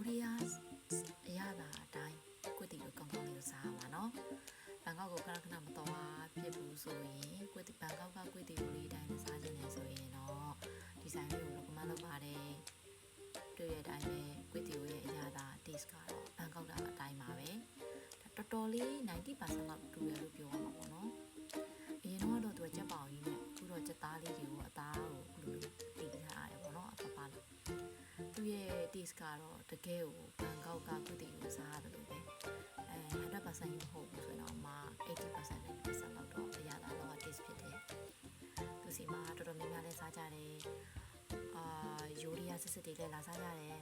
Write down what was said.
မိုးရီးယားအရသာအတိုင်းကွေတီလိုကောင်းကောင်းလေးကိုစားရမှာနော်ဘန်ကောက်ကိုခဏခဏမတော်ပါဖြစ်ဘူးဆိုရင်ကွေတီဘန်ကောက်ကကွေတီလိုလေးအတိုင်းစားခြင်းနဲ့ဆိုရင်တော့ဒီဇိုင်းလေးကိုကမလုပ်ပါတယ်တွေ့ရတဲ့အတိုင်းပဲကွေတီလိုရဲ့အရသာ taste ကတော့ဘန်ကောက်ကအတိုင်းပါပဲတော်တော်လေး90%လောက်တူရလို့ပြောရမှာ ရဲ့ taste ကတော့တကယ်ကိုဘန်ကောက်ကကုတီကိုစားရတယ်လို့ပဲအဲ100%မဟုတ်ဘူးဆိုတော့မှ80% 90%လောက်တော့အရသာတော့ taste ဖြစ်တယ်သူစီမှာတော်တော်များများလဲစားကြတယ်အာယိုရီးယားစစ်စစ်တွေလည်းလာစားကြတယ်